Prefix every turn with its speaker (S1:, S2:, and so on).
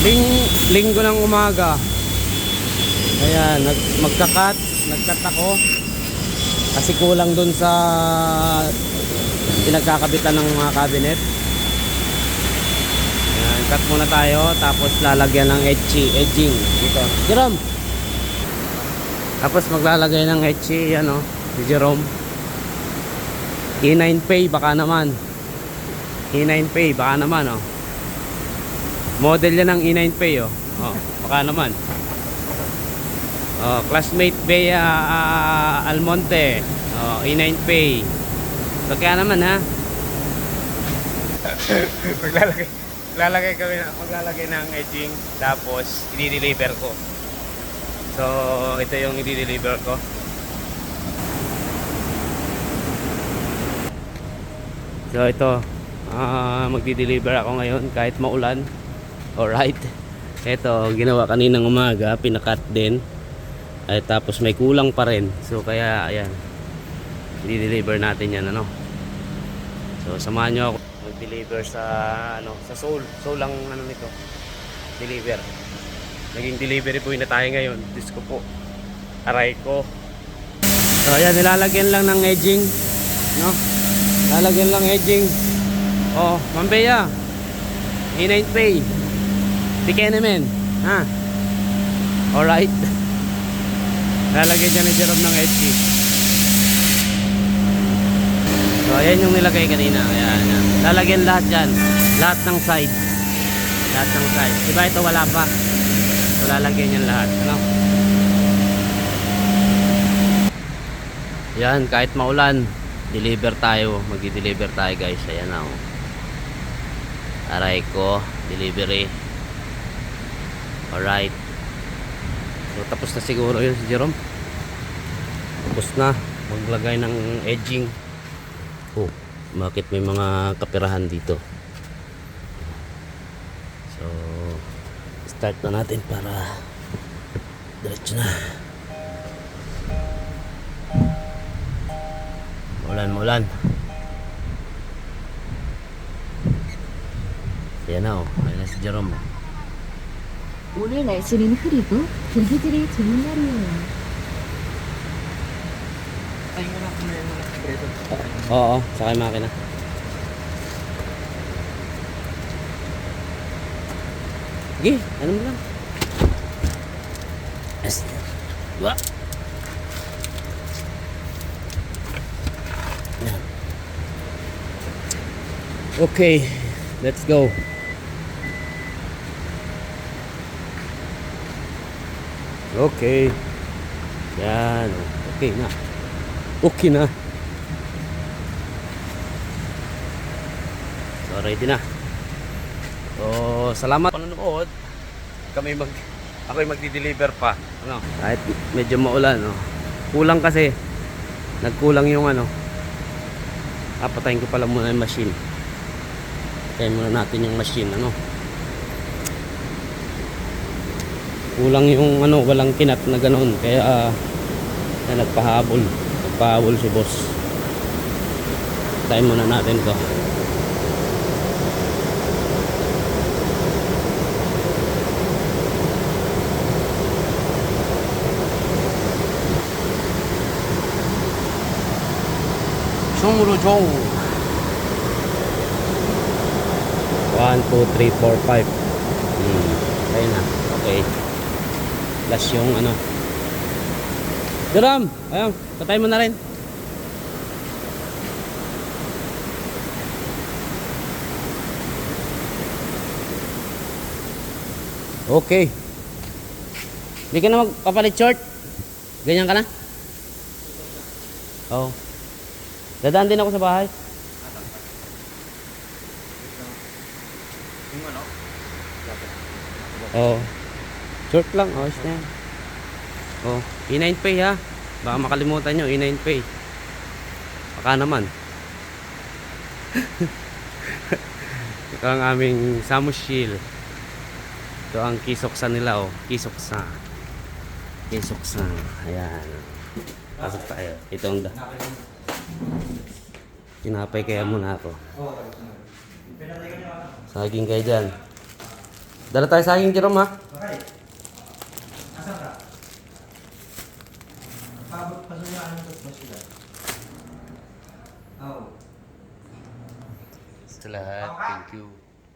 S1: Ling, linggo ng umaga. Ayan, nag, magkakat, nagkat ako. Kasi kulang dun sa pinagkakabitan ng mga cabinet. Ayan, cut muna tayo. Tapos lalagyan ng edgy, edging. Dito. Jerome! Tapos maglalagay ng edgy, ano, si Jerome. E9 pay, baka naman. E9 pay, baka naman, oh. Model yan ng E9 pay, oh. Oh, baka naman. Oh, classmate Bea ah, Almonte. Oh, E9 pay. So, kaya naman, ha? maglalagay, maglalagay kami na, maglalagay ng edging tapos i-deliver ko. So, ito yung i-deliver ko. So, ito. ah magdi-deliver ako ngayon kahit maulan. Alright. Ito, ginawa kaninang umaga, pinakat din. Ay, tapos may kulang pa rin. So, kaya, ayan. I-deliver natin yan, ano. So, samahan nyo ako mag-deliver sa, ano, sa Seoul. Seoul ang, ano nito, deliver. Naging delivery boy na tayo ngayon. Diyos ko po. Aray ko. So, ayan, nilalagyan lang ng edging. No? Lalagyan lang edging. Oh, Mambeya. E9 pay. Di ka naman. Ha? Alright. Lalagyan dyan ni Jerome ng edging. So, ayan yung nilagay kanina. Ayan, ayan. Lalagyan lahat dyan. Lahat ng side. Lahat ng side. Diba ito wala pa? So, lalagyan yan lahat. Ano? Yan, kahit maulan, deliver tayo. Magdi-deliver tayo guys. Ayan na oh. Aray ko, delivery. Alright. So, tapos na siguro yun si Jerome. Tapos na. Maglagay ng edging. Oh, bakit may mga kapirahan dito? So, start na natin para diretso na. Maulan, maulan. Ayan na oh. Ayan na si Jerome. oh.
S2: 오늘 날씨는 흐리고 공기질이 좋은 날이에요.
S1: Oo, sakay makina. Sige, ano mo lang. Yes. Wa. Yan. Okay, let's go. Okay. Yan. Okay na. Okay na. So, ready na. So, salamat panonood. Kami mag ako'y magdi-deliver pa. Ano? Kahit medyo maulan, no. Kulang kasi. Nagkulang yung ano. Ah, patayin ko pala muna yung machine. Patayin muna natin yung machine, ano. Kulang yung ano, walang kinat na ganoon. Kaya, ah, na nagpahabol. Nagpahabol si boss. Patayin muna natin to. Sungro Jong 1, 2, 3, 4, 5 hmm. Ayun na Okay Plus yung ano Duram Ayun Patay mo na rin Okay Hindi ka na magpapalit short Ganyan ka na Oo oh. Dadaan din ako sa bahay.
S3: Ano?
S1: Short lang, oh, na yan. Oh, E9 pay ha. Baka makalimutan nyo, E9 pay. Baka naman. Ito ang aming samushil. Ito ang kisoksa nila, oh. Kisoksa. Kisoksa. Ayan. Pasok tayo. Ito ang da. Tinapay kaya muna ako. Saging kayo dyan. Dala tayo sa aking Jerome ha.
S3: Okay.
S1: Lahat, thank you.